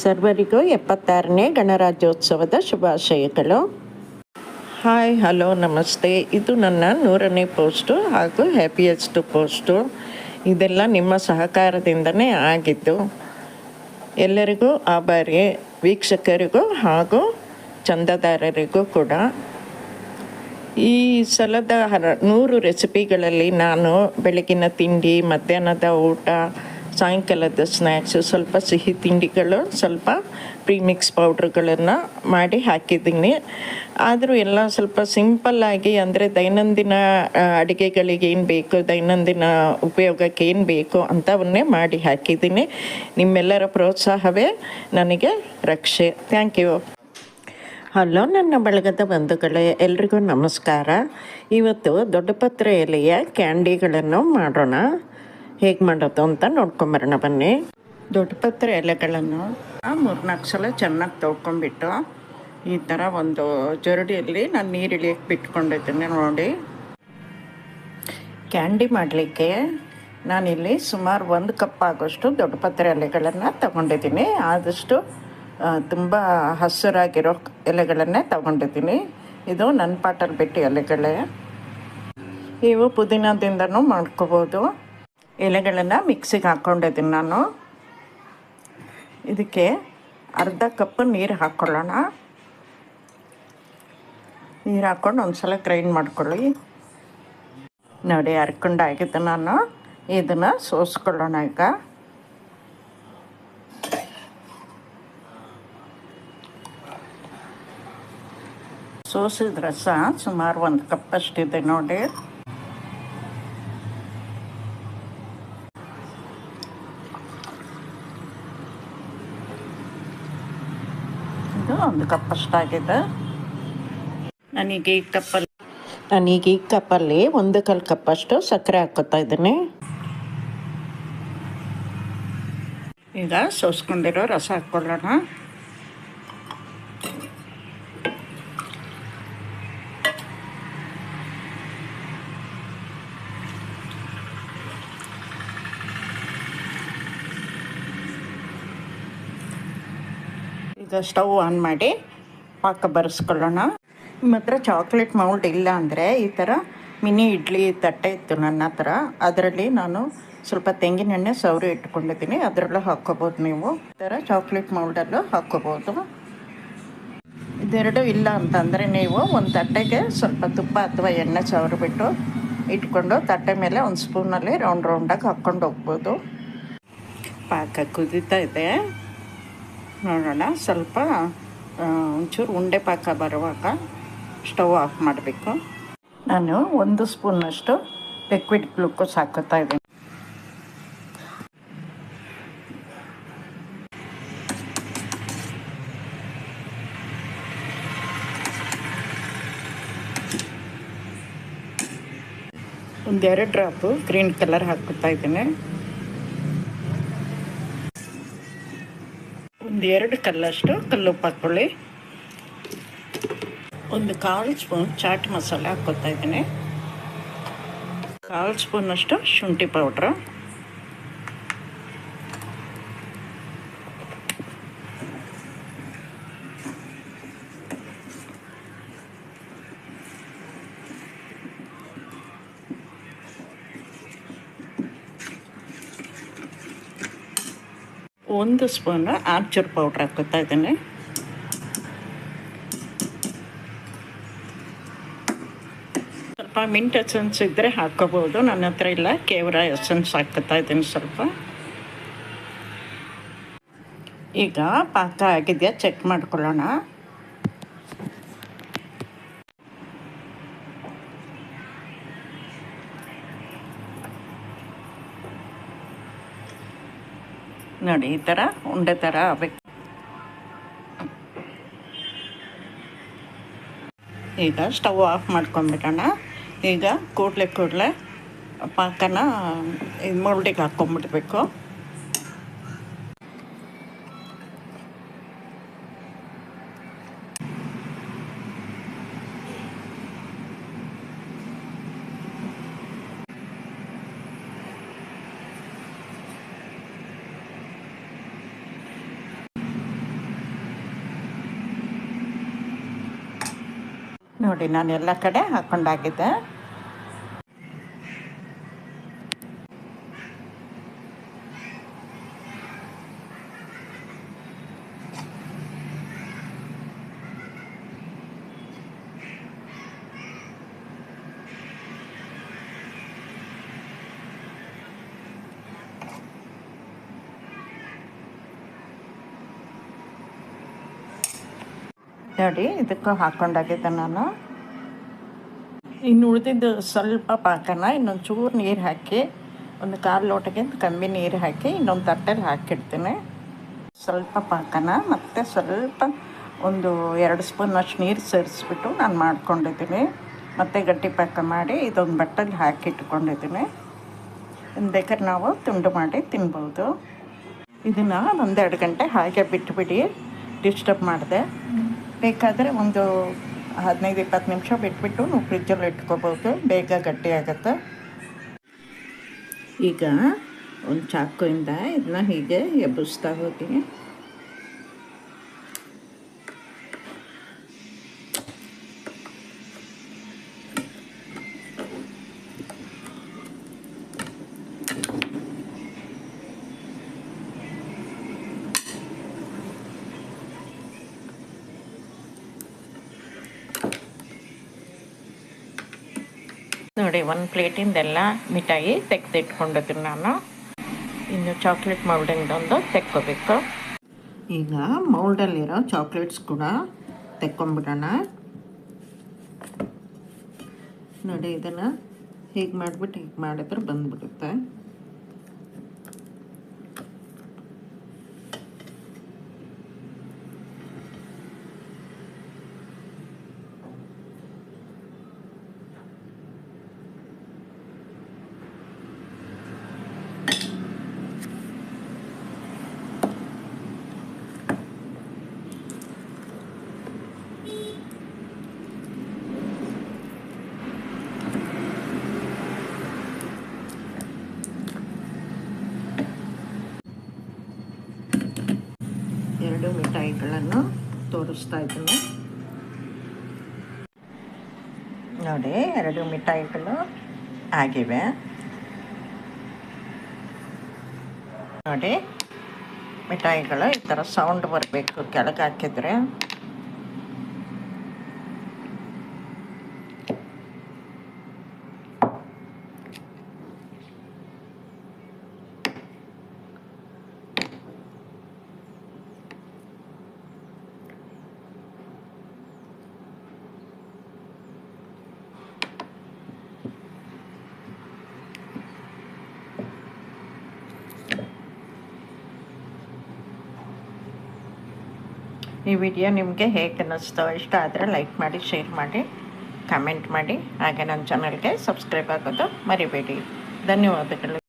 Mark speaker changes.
Speaker 1: ಸರ್ವರಿಗೂ ಎಪ್ಪತ್ತಾರನೇ ಗಣರಾಜ್ಯೋತ್ಸವದ ಶುಭಾಶಯಗಳು. ಹಾಯ್ ಹಲೋ ನಮಸ್ತೆ. ಇದು ನನ್ನ ನೂರನೇ ಪೋಸ್ಟು ಹಾಗೂ ಹ್ಯಾಪಿಯೆಸ್ಟ್ ಪೋಸ್ಟು. ಇದೆಲ್ಲ ನಿಮ್ಮ ಸಹಕಾರದಿಂದನೇ ಆಗಿದ್ದು, ಎಲ್ಲರಿಗೂ ಆಭಾರಿ ವೀಕ್ಷಕರಿಗೂ ಹಾಗೂ ಚಂದದಾರರಿಗೂ ಕೂಡ. ಈ ಸಲದ ಹರ, ನೂರು ರೆಸಿಪಿಗಳಲ್ಲಿ ನಾನು ಬೆಳಗಿನ ತಿಂಡಿ, ಮಧ್ಯಾಹ್ನದ ಊಟ ಸಾಯಂಕಾಲದ ಸ್ನ್ಯಾಕ್ಸು ಸ್ವಲ್ಪ ಸಿಹಿ ತಿಂಡಿಗಳು, ಸ್ವಲ್ಪ ಪ್ರೀಮಿಕ್ಸ್ ಪೌಡ್ರ್ಗಳನ್ನು ಮಾಡಿ ಹಾಕಿದ್ದೀನಿ. ಆದರೂ ಎಲ್ಲ ಸ್ವಲ್ಪ ಸಿಂಪಲ್ಲಾಗಿ ಅಂದರೆ ದೈನಂದಿನ ಅಡುಗೆಗಳಿಗೆ ಏನು ಬೇಕು, ದೈನಂದಿನ ಉಪಯೋಗಕ್ಕೆ ಏನು ಬೇಕು ಅಂಥವನ್ನೇ ಮಾಡಿ ಹಾಕಿದ್ದೀನಿ. ನಿಮ್ಮೆಲ್ಲರ ಪ್ರೋತ್ಸಾಹವೇ ನನಗೆ ರಕ್ಷೆ. ಥ್ಯಾಂಕ್ ಯು ಹಲೋ ನನ್ನ ಬಳಗದ ಬಂಧುಗಳೇ, ಎಲ್ರಿಗೂ ನಮಸ್ಕಾರ. ಇವತ್ತು ದೊಡ್ಡಪತ್ರ ಎಲೆಯ ಕ್ಯಾಂಡಿಗಳನ್ನು ಮಾಡೋಣ. ಹೇಗೆ ಮಾಡೋದು ಅಂತ ನೋಡ್ಕೊಂಬರೋಣ ಬನ್ನಿ. ದೊಡ್ಡಪತ್ರ ಎಲೆಗಳನ್ನು ಮೂರ್ನಾಲ್ಕು ಸಲ ಚೆನ್ನಾಗಿ ತೊಳ್ಕೊಂಬಿಟ್ಟು ಈ ಥರ ಒಂದು ಜರಡಿಯಲ್ಲಿ ನಾನು ನೀರು ಇಳಿಯಕ್ಕೆ ಬಿಟ್ಕೊಂಡಿದ್ದೀನಿ ನೋಡಿ. ಕ್ಯಾಂಡಿ ಮಾಡಲಿಕ್ಕೆ ನಾನಿಲ್ಲಿ ಸುಮಾರು ಒಂದು ಕಪ್ ಆಗೋಷ್ಟು ದೊಡ್ಡ ಪತ್ರೆ ಎಲೆಗಳನ್ನು ತಗೊಂಡಿದ್ದೀನಿ. ಆದಷ್ಟು ತುಂಬ ಹಸಿರಾಗಿರೋ ಎಲೆಗಳನ್ನೇ ತಗೊಂಡಿದ್ದೀನಿ. ಇದು ನನ್ನ ಪಾಟಲ್ಲಿ ಬಿಟ್ಟು ಎಲೆಗಳೇ. ಇವು ಪುದೀನದಿಂದನೂ ಮಾಡ್ಕೋಬೋದು. ಎಲೆಗಳನ್ನು ಮಿಕ್ಸಿಗೆ ಹಾಕ್ಕೊಂಡಿದ್ದೀನಿ ನಾನು. ಇದಕ್ಕೆ ಅರ್ಧ ಕಪ್ ನೀರು ಹಾಕ್ಕೊಳ್ಳೋಣ ನೀರು ಹಾಕ್ಕೊಂಡು ಒಂದು ಸಲ ಗ್ರೈಂಡ್ ಮಾಡ್ಕೊಳ್ಳಿ. ನೋಡಿ ಹರ್ಕೊಂಡಾಗಿದ್ದು ನಾನು. ಇದನ್ನು ಸೋಸ್ಕೊಳ್ಳೋಣ ಈಗ. ಸೋಸಿದ ರಸ ಸುಮಾರು ಒಂದು ಕಪ್ಪಷ್ಟಿದೆ ನೋಡಿ. ಇದು ಕಪ್ ಅಷ್ಟಾಗಿದೆ. ನನಗೆ ಈ ಕಪ್ಪಲ್ಲಿ ನನಗೆ ಈ ಕಪ್ಪಲ್ಲಿ ಒಂದು ಕಲ್ ಕಪ್ಪಷ್ಟು ಸಕ್ಕರೆ ಹಾಕೋತಾ ಇದ್ದೀನಿ. ಈಗ ಸೋಸ್ಕೊಂಡಿರೋ ರಸ ಹಾಕ್ಕೊಳ್ಳೋಣ. ಸ್ಟವ್ ಆನ್ ಮಾಡಿ ಪಾಕ ಬರೆಸ್ಕೊಳ್ಳೋಣ. ನಿಮ್ಮ ಹತ್ರ ಚಾಕ್ಲೇಟ್ ಮೌಲ್ಡ್ ಇಲ್ಲ ಅಂದರೆ ಈ ಥರ ಮಿನಿ ಇಡ್ಲಿ ತಟ್ಟೆ ಇತ್ತು ನನ್ನ ಹತ್ರ. ಅದರಲ್ಲಿ ನಾನು ಸ್ವಲ್ಪ ತೆಂಗಿನೆಣ್ಣೆ ಸೌರಿ ಇಟ್ಕೊಂಡಿದ್ದೀನಿ. ಅದರಲ್ಲೂ ಹಾಕ್ಕೋಬೋದು ನೀವು. ಈ ಥರ ಚಾಕ್ಲೇಟ್ ಮೌಲ್ಡಲ್ಲೂ ಹಾಕ್ಕೋಬೋದು. ಇದೆರಡು ಇಲ್ಲ ಅಂತಂದರೆ ನೀವು ಒಂದು ತಟ್ಟೆಗೆ ಸ್ವಲ್ಪ ತುಪ್ಪ ಅಥವಾ ಎಣ್ಣೆ ಸವರಿಬಿಟ್ಟು ಇಟ್ಕೊಂಡು ತಟ್ಟೆ ಮೇಲೆ ಒಂದು ಸ್ಪೂನಲ್ಲಿ ರೌಂಡ್ ರೌಂಡಾಗಿ ಹಾಕ್ಕೊಂಡು ಹೋಗ್ಬೋದು. ಪಾಕ ಕುದೀತಾ ಇದೆ. ನೋಡೋಣ. ಸ್ವಲ್ಪ ಒಂಚೂರು ಉಂಡೆ ಪಾಕ ಬರುವಾಗ ಸ್ಟವ್ ಆಫ್ ಮಾಡಬೇಕು. ನಾನು ಒಂದು ಸ್ಪೂನಷ್ಟು ಲಿಕ್ವಿಡ್ ಗ್ಲೂಕೋಸ್ ಹಾಕೋತಾ ಇದ್ದೀನಿ. ಒಂದೆರಡು ಡ್ರಾಪು ಗ್ರೀನ್ ಕಲರ್ ಹಾಕೋತಾ ಇದ್ದೀನಿ. ಒಂದು ಎರಡು ಕಲ್ಲಷ್ಟು ಕಲ್ಲುಪ್ಪು ಹಾಕ್ಕೊಳ್ಳಿ ಒಂದು ಕಾಲು ಸ್ಪೂನ್ ಚಾಟ್ ಮಸಾಲೆ ಹಾಕ್ಕೊತಾ ಇದ್ದೀನಿ. ಕಾಲು ಸ್ಪೂನಷ್ಟು ಶುಂಠಿ ಪೌಡ್ರು. ಒಂದು ಸ್ಪೂನ್ ಆಮ್ಚೂರ್ ಪೌಡ್ರ್ ಹಾಕೋತಾ ಇದ್ದೀನಿ. ಸ್ವಲ್ಪ ಮಿಂಟ್ ಎಸೆನ್ಸ್ ಇದ್ದರೆ ಹಾಕೋಬೋದು ನನ್ನ ಹತ್ರ ಇಲ್ಲ ಕೇವರ ಎಸೆನ್ಸ್ ಹಾಕೋತಾ ಇದ್ದೀನಿ ಸ್ವಲ್ಪ. ಈಗ ಪಾಕ ಆಗಿದೆಯಾ? ಚೆಕ್ ಮಾಡ್ಕೊಳ್ಳೋಣ. ನೋಡಿ, ಈ ಥರ ಉಂಡೆ ಥರ ಆಗಬೇಕು. ಈಗ ಸ್ಟವ್ ಆಫ್ ಮಾಡ್ಕೊಂಡ್ಬಿಡೋಣ. ಈಗ ಕೂಡಲೇ ಕೂಡಲೇ ಪಾಕನ ಇದು ಮೊಲ್ಡಿಗೆ ಹಾಕ್ಕೊಂಬಿಡ್ಬೇಕು ನೋಡಿ ನಾನು ಎಲ್ಲ ಕಡೆ ಹಾಕ್ಕೊಂಡಾಗಿದ್ದೆ ನೋಡಿ, ಇದಕ್ಕೆ ಹಾಕ್ಕೊಂಡಾಗಿದ್ದೆ ನಾನು. ಇನ್ನು ಉಳಿದಿದ್ದು ಸ್ವಲ್ಪ ಪಾಕನ ಇನ್ನೊಂದು ಚೂರು ನೀರು ಹಾಕಿ, ಒಂದು ಕಾಲು ಲೋಟಕ್ಕಿಂತ ಕಮ್ಮಿ ನೀರು ಹಾಕಿ, ಇನ್ನೊಂದು ತಟ್ಟೆಲಿ ಹಾಕಿಡ್ತೀನಿ. ಸ್ವಲ್ಪ ಪಾಕನ, ಮತ್ತು ಸ್ವಲ್ಪ ಒಂದು ಎರಡು ಸ್ಪೂನ್ ಅಷ್ಟು ನೀರು ಸೇರಿಸ್ಬಿಟ್ಟು ನಾನು ಮಾಡ್ಕೊಂಡಿದ್ದೀನಿ. ಮತ್ತು ಗಟ್ಟಿ ಪಾಕ ಮಾಡಿ, ಇದೊಂದು ಬಟ್ಟಲ್ಲಿ ಹಾಕಿಟ್ಕೊಂಡಿದ್ದೀನಿ ಬೇಕಾದ್ರೆ ನಾವು ತುಂಡು ಮಾಡಿ ತಿನ್ಬೋದು. ಇದನ್ನು ಒಂದೆರಡು ಗಂಟೆ ಹಾಗೆ ಬಿಟ್ಟುಬಿಡಿ ಡಿಸ್ಟರ್ಬ್ ಮಾಡಿದೆ. ಬೇಕಾದರೆ ಒಂದು ಹದಿನೈದು, ಇಪ್ಪತ್ತು ನಿಮಿಷ ಬಿಟ್ಬಿಟ್ಟು ನೀವು ಫ್ರಿಜ್ಜಲ್ಲಿ ಇಟ್ಕೋಬೋದು. ಬೇಗ ಗಟ್ಟಿ ಆಗುತ್ತೆ. ಈಗ ಒಂದು ಚಾಕುಯಿಂದ ಇದನ್ನ ಹೀಗೆ ಎಬ್ಬಿಸ್ತಾ ಹೋಗಿ. ನೋಡಿ, ಒಂದು ಪ್ಲೇಟಿಂದೆಲ್ಲ ಮಿಠಾಯಿ ತೆಗೆದಿಟ್ಕೊಂಡಿದ್ದೀನಿ ನಾನು. ಇನ್ನು ಚಾಕ್ಲೇಟ್ ಮೌಲ್ಡಿಂದೊಂದು ತೆಕ್ಕೋಬೇಕು. ಈಗ ಮೌಲ್ಡಲ್ಲಿರೋ ಚಾಕ್ಲೇಟ್ಸ್ ಕೂಡ ತೆಕ್ಕೊಂಬಿಡೋಣ ನೋಡಿ, ಇದನ್ನು ಹೀಗೆ ಮಾಡಿಬಿಟ್ಟು ಹೀಗೆ ಮಾಡಿದ್ರೆ ಬಂದ್ಬಿಡುತ್ತೆ. ಮಿಠಾಯಿಗಳನ್ನು ತೋರಿಸ್ತಾ ಇದ್ದೀನಿ. ನೋಡಿ, ಎರಡು ಮಿಠಾಯಿಗಳು ಆಗಿವೆ. ನೋಡಿ, ಮಿಠಾಯಿಗಳು ಈ ಥರ ಸೌಂಡ್ ಬರಬೇಕು ಕೆಳಗೆ ಹಾಕಿದ್ರೆ. ಈ ವಿಡಿಯೋ ನಿಮಗೆ ಹೇಗೆ ಅನ್ನಿಸ್ತೋ ಇಷ್ಟ ಆದರೆ ಲೈಕ್ ಮಾಡಿ ಶೇರ್ ಮಾಡಿ ಕಮೆಂಟ್ ಮಾಡಿ. ಹಾಗೆ ನನ್ನ ಚಾನಲ್ಗೆ ಸಬ್ಸ್ಕ್ರೈಬ್ ಆಗೋದು ಮರಿಬೇಡಿ. ಧನ್ಯವಾದಗಳು.